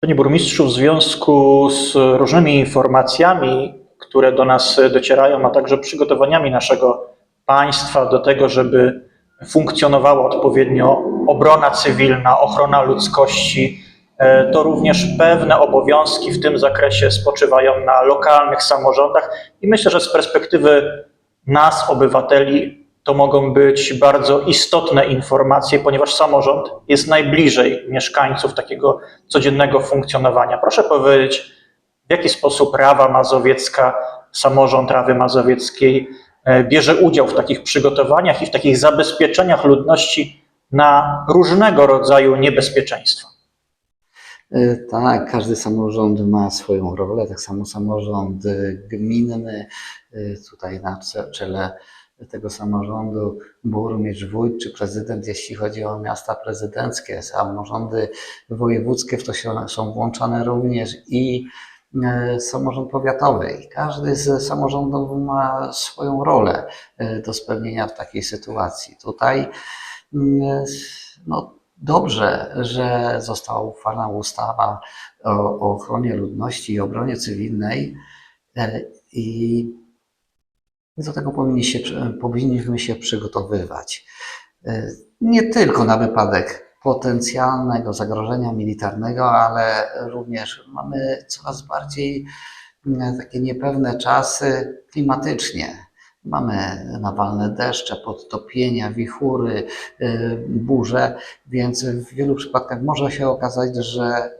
Panie burmistrzu, w związku z różnymi informacjami, które do nas docierają, a także przygotowaniami naszego państwa do tego, żeby funkcjonowała odpowiednio obrona cywilna, ochrona ludzkości, e, to również pewne obowiązki w tym zakresie spoczywają na lokalnych samorządach i myślę, że z perspektywy nas, obywateli, to mogą być bardzo istotne informacje, ponieważ samorząd jest najbliżej mieszkańców takiego codziennego funkcjonowania. Proszę powiedzieć, w jaki sposób Rawa Mazowiecka, samorząd Rawy Mazowieckiej e, bierze udział w takich przygotowaniach i w takich zabezpieczeniach ludności na różnego rodzaju niebezpieczeństwa. E, Tak, każdy samorząd ma swoją rolę, tak samo samorząd gminny. E, Tutaj na cze- czele tego samorządu burmistrz, wójt czy prezydent, jeśli chodzi o miasta prezydenckie, samorządy wojewódzkie, w to się, są włączane również i e, samorząd powiatowy. I Każdy z samorządów ma swoją rolę e, do spełnienia w takiej sytuacji. Tutaj mm, no, dobrze, że została uchwalona ustawa o, o ochronie ludności i obronie cywilnej e, i do tego powinni się, powinniśmy się przygotowywać. E, Nie tylko na wypadek potencjalnego zagrożenia militarnego, ale również mamy coraz bardziej mm, takie niepewne czasy klimatycznie. Mamy nawalne deszcze, podtopienia, wichury, y, burze, więc w wielu przypadkach może się okazać, że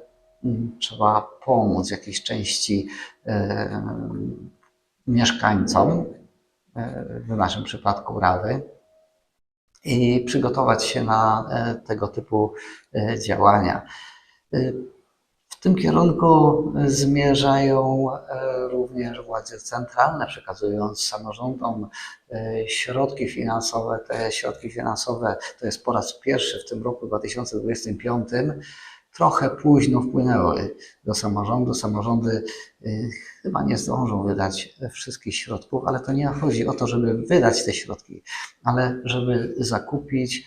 mm, trzeba pomóc jakiejś części y, mieszkańcom, w naszym przypadku Rawy, i przygotować się na y, tego typu y, działania. W tym kierunku zmierzają e, również władze centralne, przekazując samorządom e, środki finansowe. Te środki finansowe to jest po raz pierwszy w tym roku 2025. Trochę późno wpłynęły do samorządu. Samorządy e, chyba nie zdążą wydać wszystkich środków, ale to nie chodzi o to, żeby wydać te środki, ale żeby zakupić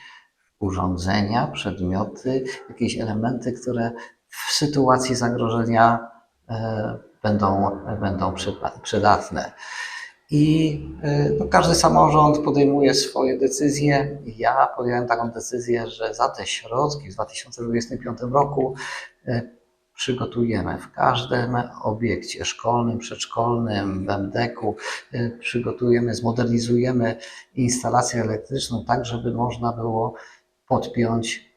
urządzenia, przedmioty, jakieś elementy, które w sytuacji zagrożenia e, będą, będą przyda- przydatne. I e, no, każdy samorząd podejmuje swoje decyzje. Ja podjąłem taką decyzję, że za te środki w 2025 roku e, przygotujemy w każdym obiekcie szkolnym, przedszkolnym, w MDK-u, e, przygotujemy, zmodernizujemy instalację elektryczną tak, żeby można było podpiąć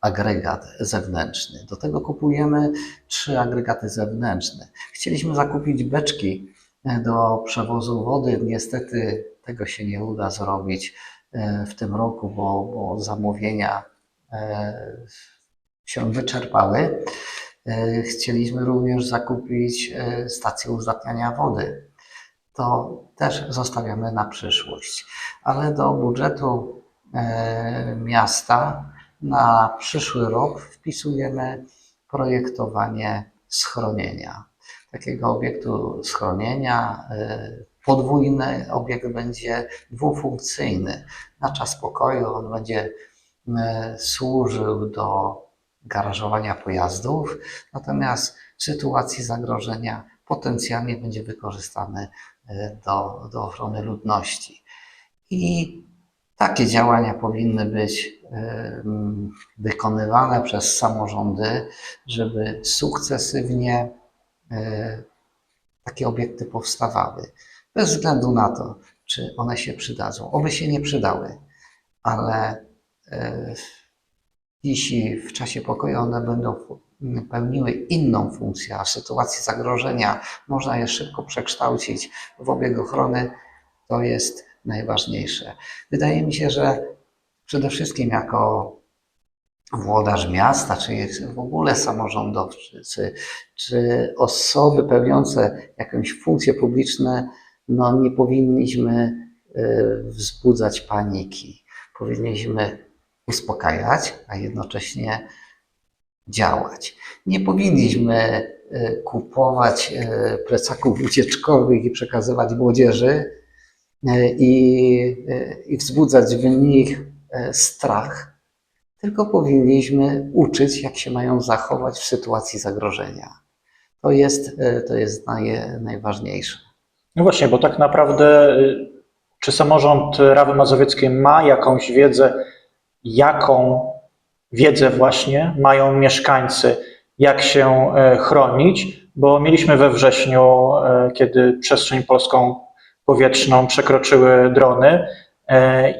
agregat zewnętrzny. Do tego kupujemy trzy agregaty zewnętrzne. Chcieliśmy zakupić beczki do przewozu wody. Niestety tego się nie uda zrobić e, w tym roku, bo, bo zamówienia e, się wyczerpały. E, Chcieliśmy również zakupić stację uzdatniania wody. To też zostawiamy na przyszłość. Ale do budżetu miasta na przyszły rok wpisujemy projektowanie schronienia. Takiego obiektu schronienia. y, Podwójny obiekt będzie dwufunkcyjny. Na czas pokoju on będzie y, służył do garażowania pojazdów, natomiast w sytuacji zagrożenia potencjalnie będzie wykorzystany y, do, do ochrony ludności. I takie działania powinny być em, wykonywane przez samorządy, żeby sukcesywnie takie obiekty powstawały. Bez względu na to, czy one się przydadzą. Oby się nie przydały, ale e, jeśli w czasie pokoju one będą pełniły inną funkcję, a w sytuacji zagrożenia można je szybko przekształcić w obieg ochrony, to jest najważniejsze. Wydaje mi się, że przede wszystkim jako włodarz miasta, czy w ogóle samorządowcy, czy, osoby pełniące jakąś funkcje publiczne, no nie powinniśmy y, wzbudzać paniki. Powinniśmy uspokajać, a jednocześnie działać. Nie powinniśmy y, kupować y, plecaków ucieczkowych i przekazywać młodzieży, e, i, e, i wzbudzać w nich e, strach, tylko powinniśmy uczyć, jak się mają zachować w sytuacji zagrożenia. To jest, e, to jest naj, najważniejsze. No właśnie, bo tak naprawdę y, czy samorząd Rawy Mazowieckiej ma jakąś wiedzę, jaką wiedzę właśnie mają mieszkańcy, jak się e, chronić? Bo mieliśmy we wrześniu, e, kiedy przestrzeń polską powietrzną przekroczyły drony e,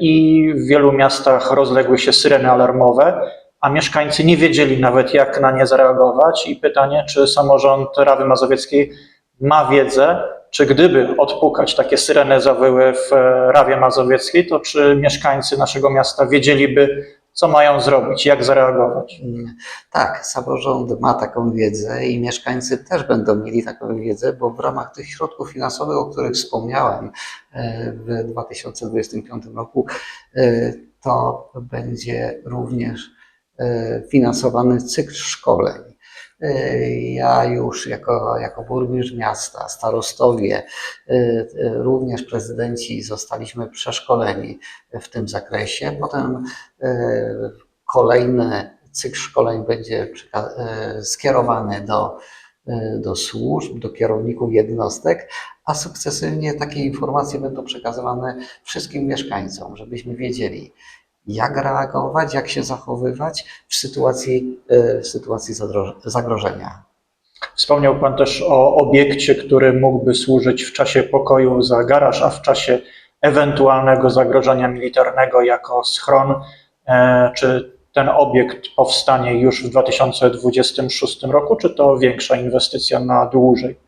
i w wielu miastach rozległy się syreny alarmowe, a mieszkańcy nie wiedzieli nawet, jak na nie zareagować. I pytanie, czy samorząd Rawy Mazowieckiej ma wiedzę, czy gdyby odpukać takie syreny zawyły w e, Rawie Mazowieckiej, to czy mieszkańcy naszego miasta wiedzieliby, co mają zrobić, jak zareagować? Tak, samorząd ma taką wiedzę i mieszkańcy też będą mieli taką wiedzę, bo w ramach tych środków finansowych, o których wspomniałem e, w 2025 roku, e, to będzie również e, finansowany cykl szkoleń. E, Ja już jako, jako burmistrz miasta, starostowie, e, e, również prezydenci zostaliśmy przeszkoleni w tym zakresie. Potem kolejny cykl szkoleń będzie skierowany do, do służb, do kierowników jednostek, a sukcesywnie takie informacje będą przekazywane wszystkim mieszkańcom, żebyśmy wiedzieli, jak reagować, jak się zachowywać w sytuacji, e, w sytuacji zagrożenia. Wspomniał Pan też o obiekcie, który mógłby służyć w czasie pokoju za garaż, a w czasie ewentualnego zagrożenia militarnego jako schron. E, Czy ten obiekt powstanie już w 2026 roku, czy to większa inwestycja na dłużej?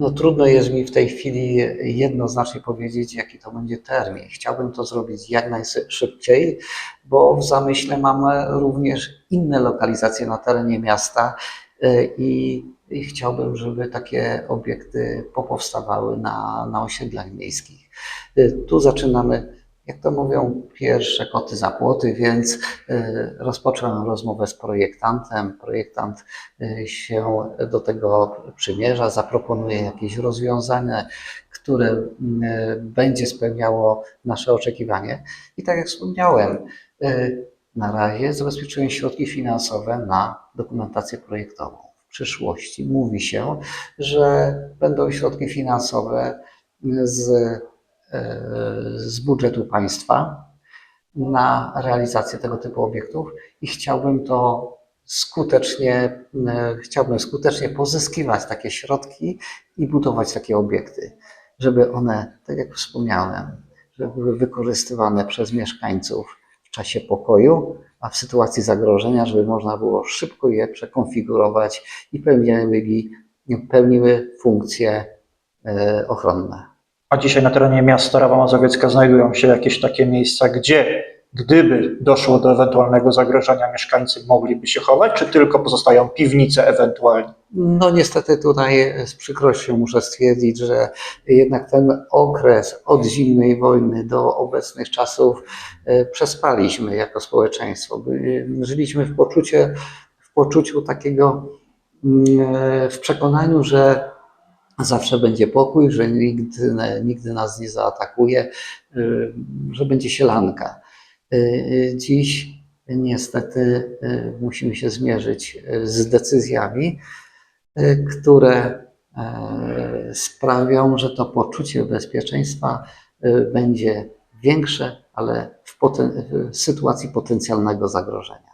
No trudno jest mi w tej chwili jednoznacznie powiedzieć, jaki to będzie termin. Chciałbym to zrobić jak najszybciej, bo w zamyśle mamy również inne lokalizacje na terenie miasta y, i, i chciałbym, żeby takie obiekty popowstawały na, na osiedlach miejskich. Y, Tu zaczynamy, jak to mówią, pierwsze koty za płoty, więc y, rozpocząłem rozmowę z projektantem. Projektant y, się do tego przymierza, zaproponuje jakieś rozwiązanie, które y, będzie spełniało nasze oczekiwanie. I tak jak wspomniałem, na razie zabezpieczyłem środki finansowe na dokumentację projektową. W przyszłości mówi się, że będą środki finansowe z, z budżetu państwa na realizację tego typu obiektów i chciałbym to skutecznie, chciałbym skutecznie pozyskiwać takie środki i budować takie obiekty, żeby one, tak jak wspomniałem, żeby były wykorzystywane przez mieszkańców w czasie pokoju, a w sytuacji zagrożenia, żeby można było szybko je przekonfigurować i pełniły, pełniły funkcje e, ochronne. A dzisiaj na terenie miasta Rawa Mazowiecka znajdują się jakieś takie miejsca, gdzie gdyby doszło do ewentualnego zagrożenia, mieszkańcy mogliby się chować, czy tylko pozostają piwnice ewentualnie? No niestety tutaj z przykrością muszę stwierdzić, że jednak ten okres od zimnej wojny do obecnych czasów e, przespaliśmy jako społeczeństwo. By- Żyliśmy w, poczucie, w poczuciu takiego, mm, e, w przekonaniu, że zawsze będzie pokój, że nigdy, nigdy nas nie zaatakuje, e, że będzie sielanka. E, e, Dziś niestety musimy się zmierzyć z decyzjami, które sprawią, że to poczucie bezpieczeństwa będzie większe, ale w, poten- w sytuacji potencjalnego zagrożenia.